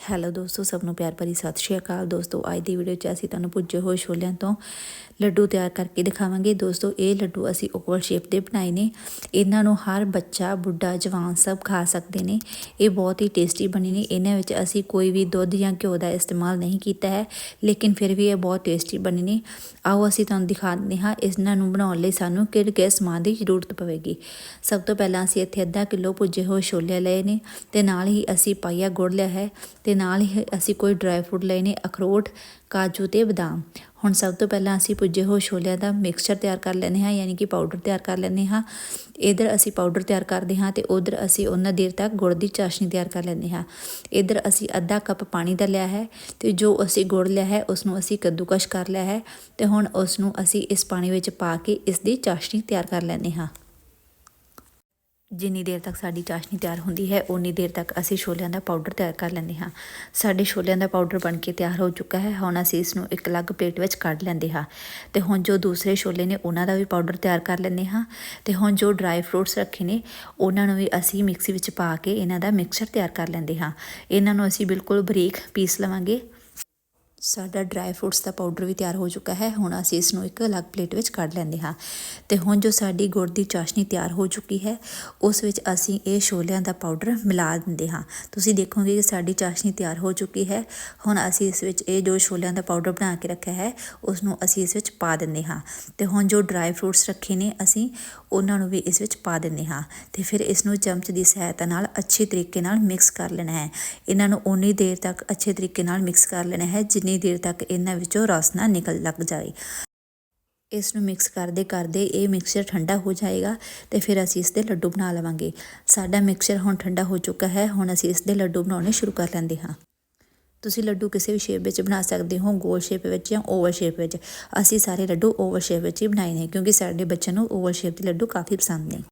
Hello ਦੋਸਤੋ, ਸਭ ਨੂੰ ਪਿਆਰ ਭਰੀ ਸਤਿ ਸ਼੍ਰੀ ਅਕਾਲ। ਦੋਸਤੋ, ਅੱਜ ਦੀ ਵੀਡੀਓ 'ਚ ਅਸੀਂ ਤੁਹਾਨੂੰ ਪੁੱਜੇ ਹੋਏ ਛੋਲਿਆਂ ਤੋਂ ਲੱਡੂ ਤਿਆਰ ਕਰਕੇ ਦਿਖਾਵਾਂਗੇ। ਦੋਸਤੋ, ਇਹ ਲੱਡੂ ਅਸੀਂ ਓਵਲ ਸ਼ੇਪ ਦੇ ਬਣਾਏ ਨੇ। ਇਹਨਾਂ ਨੂੰ ਹਰ ਬੱਚਾ, ਬੁੱਢਾ, ਜਵਾਨ ਸਭ ਖਾ ਸਕਦੇ ਨੇ। ਇਹ ਬਹੁਤ ਹੀ ਟੇਸਟੀ ਬਣੇ ਨੇ। ਇਹਨਾਂ ਵਿੱਚ ਅਸੀਂ ਕੋਈ ਵੀ ਦੁੱਧ ਜਾਂ ਘਿਓ ਦਾ ਇਸਤੇਮਾਲ ਨਹੀਂ ਕੀਤਾ ਹੈ, ਲੇਕਿਨ ਫਿਰ ਵੀ ਇਹ ਬਹੁਤ ਟੇਸਟੀ ਬਣੇ ਨੇ। ਆਓ ਅਸੀਂ ਤੁਹਾਨੂੰ ਦਿਖਾ ਦਿੰਦੇ ਹਾਂ ਇਹਨਾਂ ਨੂੰ ਬਣਾਉਣ ਲਈ ਸਾਨੂੰ ਕਿਹੜੇ ਕਿਹੜੇ ਸਮਾਨ ਦੀ ਜ਼ਰੂਰਤ ਪਵੇਗੀ। ਸਭ ਤੋਂ ਪਹਿਲਾਂ ਅਸੀਂ ਇੱਥੇ ਅੱਧਾ ਕਿਲੋ ਪੁੱਜੇ ਹੋਏ ਛੋਲੇ ਲਏ ਨੇ ਤੇ ਨਾਲ ਹੀ ਅਸੀਂ ਪਾਈਆ ਗੁੜ ਲਿਆ ਹੈ ਤੇ ਨਾਲ ਹੀ ਅਸੀਂ ਕੋਈ ਡਰਾਈ ਫਰੂਟ ਲਏ ਨੇ ਅਖਰੋਟ, ਕਾਜੂ ਤੇ ਬਦਾਮ। ਹੁਣ ਸਭ ਤੋਂ ਪਹਿਲਾਂ ਅਸੀਂ ਪੁੱਜੇ ਹੋਏ ਛੋਲਿਆਂ ਦਾ ਮਿਕਸਚਰ ਤਿਆਰ ਕਰ ਲੈਂਦੇ ਹਾਂ, ਯਾਨੀ ਕਿ ਪਾਊਡਰ ਤਿਆਰ ਕਰ ਲੈਂਦੇ ਹਾਂ। ਇਧਰ ਅਸੀਂ ਪਾਊਡਰ ਤਿਆਰ ਕਰਦੇ ਹਾਂ ਤੇ ਉਧਰ ਅਸੀਂ ਉਹਨਾਂ ਦੇਰ ਤੱਕ ਗੁੜ ਦੀ ਚਾਸ਼ਨੀ ਤਿਆਰ ਕਰ ਲੈਂਦੇ ਹਾਂ। ਇਧਰ ਅਸੀਂ ਅੱਧਾ ਕੱਪ ਪਾਣੀ ਦਾ ਲਿਆ ਹੈ ਤੇ ਜੋ ਅਸੀਂ ਗੁੜ ਲਿਆ ਹੈ ਉਸ ਨੂੰ ਅਸੀਂ ਕੱਦੂਕਸ਼ ਕਰ ਲਿਆ ਹੈ ਤੇ ਹੁਣ ਉਸ ਨੂੰ ਅਸੀਂ ਇਸ ਪਾਣੀ ਵਿੱਚ ਪਾ ਕੇ ਇਸ ਦੀ ਚਾਸ਼ਨੀ ਤਿਆਰ ਕਰ ਲੈਂਦੇ ਹਾਂ। ਜਿੰਨੀ ਦੇਰ ਤੱਕ ਸਾਡੀ ਚਾਸ਼ਨੀ ਤਿਆਰ ਹੁੰਦੀ ਹੈ ਉਨੀ ਦੇਰ ਤੱਕ ਅਸੀਂ ਛੋਲਿਆਂ ਦਾ ਪਾਊਡਰ ਤਿਆਰ ਕਰ ਲੈਂਦੇ ਹਾਂ। ਸਾਡੇ ਛੋਲਿਆਂ ਦਾ ਪਾਊਡਰ ਬਣ ਕੇ ਤਿਆਰ ਹੋ ਚੁੱਕਾ ਹੈ। ਹੁਣ ਅਸੀਂ ਇਸ ਨੂੰ ਇੱਕ ਅਲੱਗ ਪਲੇਟ ਵਿੱਚ ਕੱਢ ਲੈਂਦੇ ਹਾਂ। ਤੇ ਹੁਣ ਜੋ ਦੂਸਰੇ ਛੋਲੇ ਨੇ, ਉਹਨਾਂ ਦਾ ਵੀ ਪਾਊਡਰ ਤਿਆਰ ਕਰ ਲੈਂਦੇ ਹਾਂ। ਤੇ ਹੁਣ ਜੋ ਡਰਾਈ ਫਰੂਟਸ ਰੱਖੇ ਨੇ, ਉਹਨਾਂ ਨੂੰ ਵੀ ਅਸੀਂ ਮਿਕਸੀ ਵਿੱਚ ਪਾ ਕੇ ਇਹਨਾਂ ਦਾ ਮਿਕਸਚਰ ਤਿਆਰ ਕਰ ਲੈਂਦੇ ਹਾਂ। ਇਹਨਾਂ ਨੂੰ ਅਸੀਂ ਬਿਲਕੁਲ ਬਰੀਕ ਪੀਸ ਲਵਾਂਗੇ। ਸਾਡਾ ਡਰਾਈ ਫਰੂਟਸ ਦਾ ਪਾਊਡਰ ਵੀ ਤਿਆਰ ਹੋ ਚੁੱਕਾ ਹੈ। ਹੁਣ ਅਸੀਂ ਇਸ ਨੂੰ ਇੱਕ ਅਲੱਗ ਪਲੇਟ ਵਿੱਚ ਕੱਢ ਲੈਂਦੇ ਹਾਂ। ਤੇ ਹੁਣ ਜੋ ਸਾਡੀ ਗੁੜ ਦੀ ਚਾਸ਼ਨੀ ਤਿਆਰ ਹੋ ਚੁੱਕੀ ਹੈ, ਉਸ ਵਿੱਚ ਅਸੀਂ ਇਹ ਛੋਲਿਆਂ ਦਾ ਪਾਊਡਰ ਮਿਲਾ ਦਿੰਦੇ ਹਾਂ। ਤੁਸੀਂ ਦੇਖੋਗੇ ਕਿ ਸਾਡੀ ਚਾਸ਼ਨੀ ਤਿਆਰ ਹੋ ਚੁੱਕੀ ਹੈ। ਹੁਣ ਅਸੀਂ ਇਸ ਵਿੱਚ ਇਹ ਜੋ ਛੋਲਿਆਂ ਦਾ ਪਾਊਡਰ ਬਣਾ ਕੇ ਰੱਖਿਆ ਹੈ, ਉਸ ਨੂੰ ਅਸੀਂ ਇਸ ਵਿੱਚ ਪਾ ਦਿੰਦੇ ਹਾਂ। ਤੇ ਹੁਣ ਜੋ ਡਰਾਈ ਫਰੂਟਸ ਰੱਖੇ ਨੇ, ਅਸੀਂ ਉਹਨਾਂ ਨੂੰ ਵੀ ਇਸ ਵਿੱਚ ਪਾ ਦਿੰਦੇ ਹਾਂ। ਤੇ ਫਿਰ ਇਸ ਨੂੰ ਚਮਚ ਦੀ ਸਹਾਇਤਾ ਨਾਲ ਅੱਛੇ ਤਰੀਕੇ ਨਾਲ ਮਿਕਸ ਕਰ ਲੈਣਾ ਹੈ। ਇਹਨਾਂ ਨੂੰ ਉਨੀ ਦੇਰ ਤੱਕ ਅੱਛੇ ਤਰੀਕੇ ਨਾਲ ਮਿਕਸ ਕਰ ਲੈਣਾ ਹੈ, ਜਿੰਨੀ ਜਿੰਨੀ ਦੇਰ ਤੱਕ ਇਹਨਾਂ ਵਿੱਚੋਂ ਰਸ ਨਾ ਨਿਕਲ ਲੱਗ ਜਾਏ। ਇਸ ਨੂੰ ਮਿਕਸ ਕਰਦੇ ਕਰਦੇ ਇਹ ਮਿਕਸਚਰ ਠੰਡਾ ਹੋ ਜਾਏਗਾ ਤੇ ਫਿਰ ਅਸੀਂ ਇਸ ਦੇ ਲੱਡੂ ਬਣਾ ਲਵਾਂਗੇ। ਸਾਡਾ ਮਿਕਸਚਰ ਹੁਣ ਠੰਡਾ ਹੋ ਚੁੱਕਾ ਹੈ, ਹੁਣ ਅਸੀਂ ਇਸ ਦੇ ਲੱਡੂ ਬਣਾਉਣੇ ਸ਼ੁਰੂ ਕਰ ਲੈਂਦੇ ਹਾਂ। ਤੁਸੀਂ ਲੱਡੂ ਕਿਸੇ ਵੀ ਸ਼ੇਪ ਵਿੱਚ ਬਣਾ ਸਕਦੇ ਹੋ, ਗੋਲ ਸ਼ੇਪ ਵਿੱਚ ਜਾਂ ਓਵਲ ਸ਼ੇਪ ਵਿੱਚ। ਅਸੀਂ ਸਾਰੇ ਲੱਡੂ ਓਵਲ ਸ਼ੇਪ ਵਿੱਚ ਹੀ ਬਣਾਏ ਨੇ ਕਿਉਂਕਿ ਸਾਡੇ ਬੱਚਿਆਂ ਨੂੰ ਓਵਲ ਸ਼ੇਪ ਦੇ ਲੱਡੂ ਕਾਫੀ ਪਸੰਦ ਨੇ।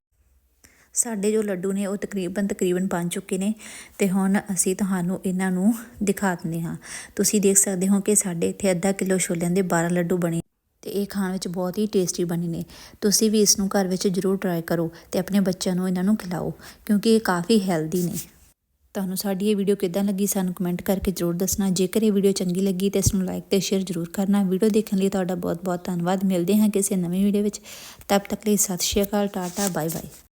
ਸਾਡੇ ਜੋ ਲੱਡੂ ਨੇ, ਉਹ ਤਕਰੀਬਨ ਤਕਰੀਬਨ ਬਣ ਚੁੱਕੇ ਨੇ ਤੇ ਹੁਣ ਅਸੀਂ ਤੁਹਾਨੂੰ ਇਹਨਾਂ ਨੂੰ ਦਿਖਾ ਦਿੰਦੇ ਹਾਂ। ਤੁਸੀਂ ਦੇਖ ਸਕਦੇ ਹੋ ਕਿ ਸਾਡੇ ਇੱਥੇ ਅੱਧਾ ਕਿਲੋ ਛੋਲਿਆਂ ਦੇ 12 ਲੱਡੂ ਬਣੇ ਤੇ ਇਹ ਖਾਣ ਵਿੱਚ ਬਹੁਤ ਹੀ ਟੇਸਟੀ ਬਣੇ ਨੇ। ਤੁਸੀਂ ਵੀ ਇਸ ਨੂੰ ਘਰ ਵਿੱਚ ਜ਼ਰੂਰ ਟਰਾਈ ਕਰੋ ਤੇ ਆਪਣੇ ਬੱਚਿਆਂ ਨੂੰ ਇਹਨਾਂ ਨੂੰ ਖਿਲਾਓ, ਕਿਉਂਕਿ ਇਹ ਕਾਫੀ ਹੈਲਦੀ ਨੇ। ਤੁਹਾਨੂੰ ਸਾਡੀ ਇਹ ਵੀਡੀਓ ਕਿਦਾਂ ਲੱਗੀ ਸਾਨੂੰ ਕਮੈਂਟ ਕਰਕੇ ਜ਼ਰੂਰ ਦੱਸਣਾ। ਜੇਕਰ ਇਹ ਵੀਡੀਓ ਚੰਗੀ ਲੱਗੀ ਤਾਂ ਇਸ ਨੂੰ ਲਾਈਕ ਤੇ ਸ਼ੇਅਰ ਜ਼ਰੂਰ ਕਰਨਾ। ਵੀਡੀਓ ਦੇਖਣ ਲਈ ਤੁਹਾਡਾ ਬਹੁਤ ਬਹੁਤ ਧੰਨਵਾਦ। ਮਿਲਦੇ ਹਾਂ ਕਿਸੇ ਨਵੀਂ ਵੀਡੀਓ ਵਿੱਚ। ਤਦ ਤੱਕ ਲਈ ਸਤਿ ਸ਼੍ਰੀ ਅਕਾਲ, ਟਾਟਾ ਬਾਏ ਬਾਏ